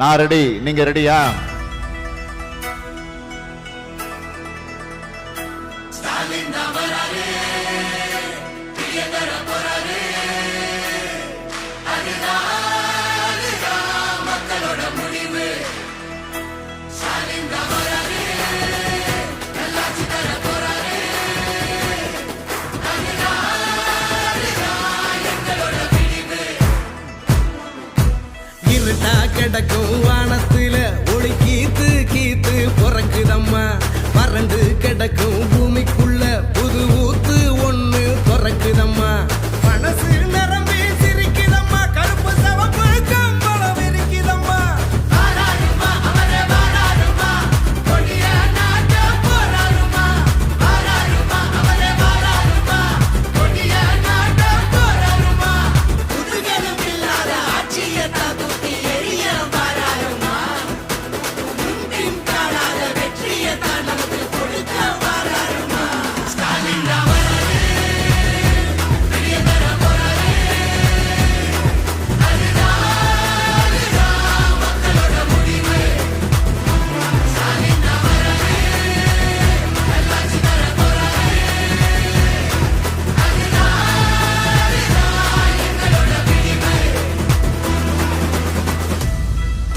நான் ரெடி நீங்க ரெடியா ஸ்டாலின் கிடக்கும்.